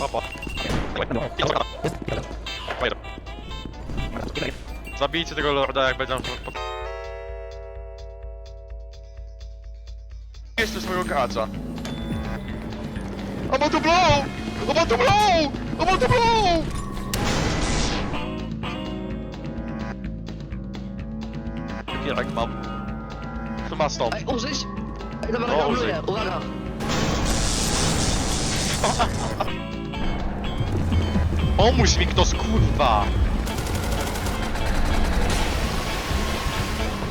Opa. Zabijcie tego lorda, jak będą... po- Jeszcze swojego gracza. O, ma tu blow! O, ma tu blow! O, ma tu blow! Kierek mam. Co ma stąd? Ej, użyć! Ej, dobra, No, gambluję, użyj. uwaga! Pomóż mi ktoś, kurwa!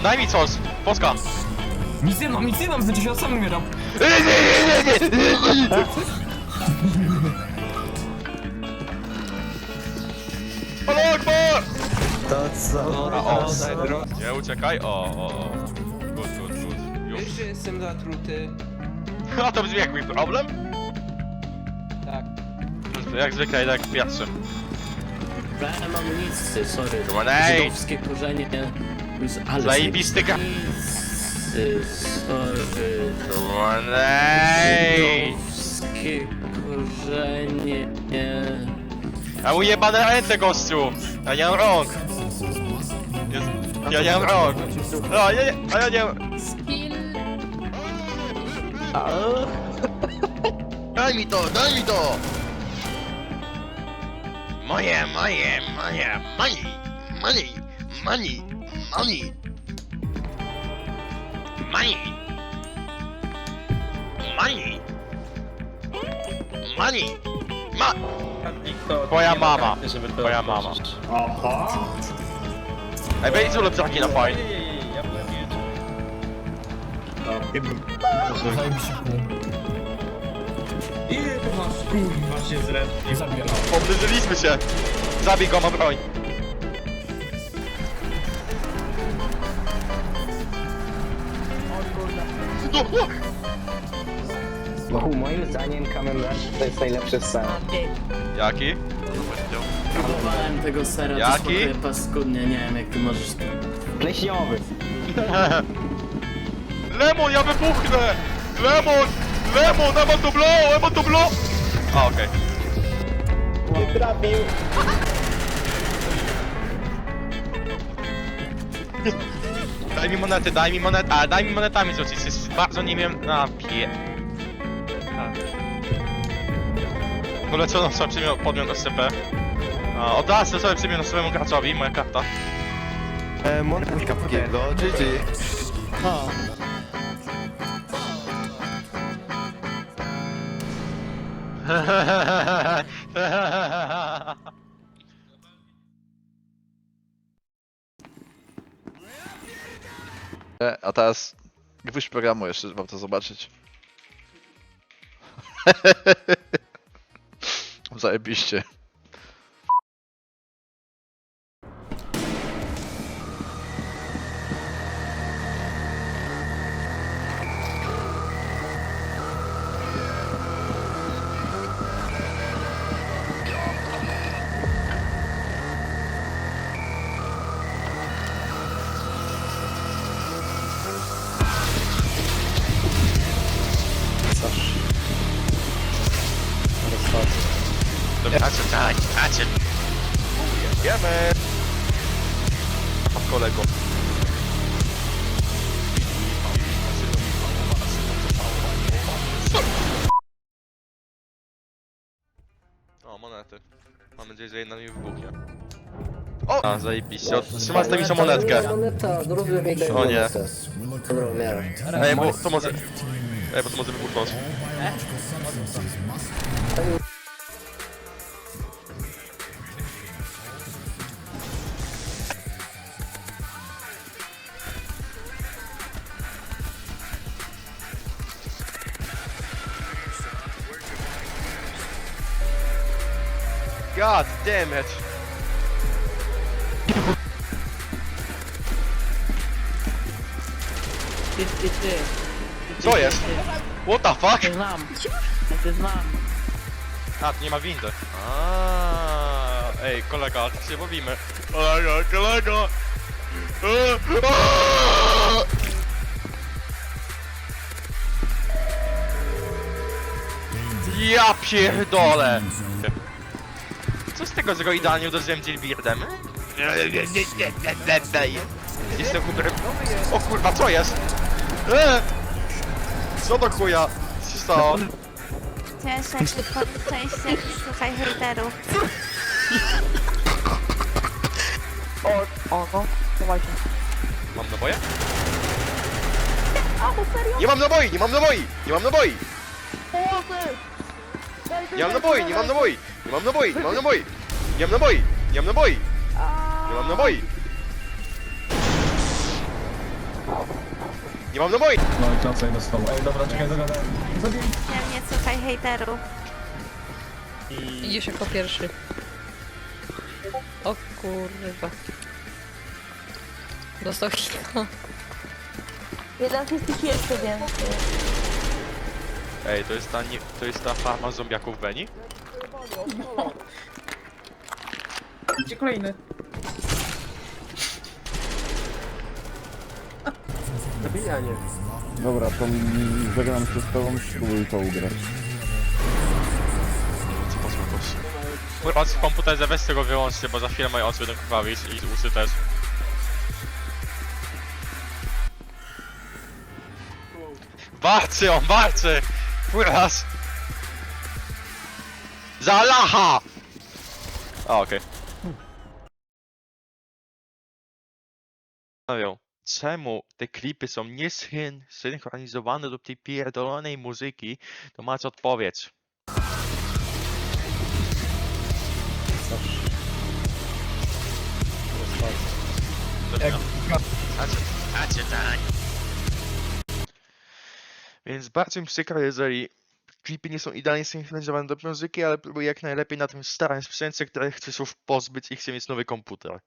Daj mi coś! Polska! Nic nie mam, nic nie mam, znaczy się ja sam umieram. Akbar! To co? A, o, nie uciekaj, o, o, o. Good, good, good. Już. Wiesz, że jestem zatruty? A to brzmi jak mój problem? Jak zwykle, jak pierwszy. Brałem amunicję, sorry. Ej! Żydowskie korzenie. Już, ale Zajebisty ga... zajebisty, Sorry. Ej! Żydowskie korzenie. A mu jebane ręce, gościu! Ja nie mam rąk! Jest... Ja nie mam rąk! No, ja nie... A ja nie mam... Daj mi to, daj mi to! Moje, moje, moje, money, money, money, money, money, money, money, ma... Twoja mama, twoja mama. Ej, wejdź z ulepszaki na fajnie. Ile to masz? Kurwa się zresztą. Zabieram. Pomnożyliśmy się. Zabij go, ma broń. No, no. Bo moim zdaniem Camembert to jest najlepszy sen. Jaki? Próbowałem tego sera, to Jaki? smakuje paskudnie, nie wiem jak ty możesz... Pleśniowy. Lemon, ja wybuchnę! Lemon! Lemon, Emma to blow! Emma to blow! A, okej. Nie trafił. Daj mi monety, daj mi monety, a daj mi monetami rzucić, jest bardzo nie wiem, na pie... A. Polecono sobie przymiot, podmiot SCP. A, Oddaję sobie przymiot swojemu graczowi, moja karta. E, Monetka Pkiego, GG. E, A teraz gwóźdź programu jeszcze warto zobaczyć. Zajebiście. Dobra, tak, Acie. Wiemy. Pan kolego. O, monety. Mam nadzieję, że jedna mi wybuchnie. O! A, zajebiście. Trzymasz tę mi monetkę. Moneta, zrobię mi O nie. Miarę. Ej, bo to może... Ej, bo to może wybuchnąć. God damn it! Ty, ty, ty. Co jest? What the fuck? Ja znam. Ja znam. A, tu nie ma windy. A, ej, kolega, tak się bawimy. Kolega, kolega! Eee, aaa! Ja pierdolę! Tego, że go idealnie uderzyłem Dilbirdem? Jestem Huber... O kurwa, co jest? Eee! Co do chuja? Co się stało? Cieszę się pod szczęście, słuchaj hejterów. Mam naboje? Nie mam naboi, nie mam naboi, nie mam naboi! Nie mam naboi, nie mam naboi, nie mam naboi, nie mam naboi, nie mam naboi, nie mam naboi, nie mam naboi. Nie mam naboi! No i klocaj do stołu. Ej, dobra, czekaj, zagadaj. Ja nie słuchaj hejterów. Idziesz jako pierwszy. O kurwa. Dostał hita. Jednak jest jeszcze więcej. Ej, to jest ta, nie, to jest ta farma zombiaków Beni? Gdzie kolejny? Zabijanie. Dobra, to mm, żegnam się z tobą, spróbuj to ugrać. Kurwa, w komputerze weź tego wyłączcie, bo za chwilę moje oczy będą krwawić i usy też. Walczy on, walczy! Furas! Za Allaha! A, okej. Zastanawiam, Czemu te klipy są niesynchronizowane do tej pierdolonej muzyki, to macie odpowiedź. Macie, tań. Więc bardzo mi przykro, jeżeli klipy nie są idealnie synchronizowane do muzyki, ale próbuję jak najlepiej na tym starym sprzęcie, który chcę się już pozbyć i chcę mieć nowy komputer.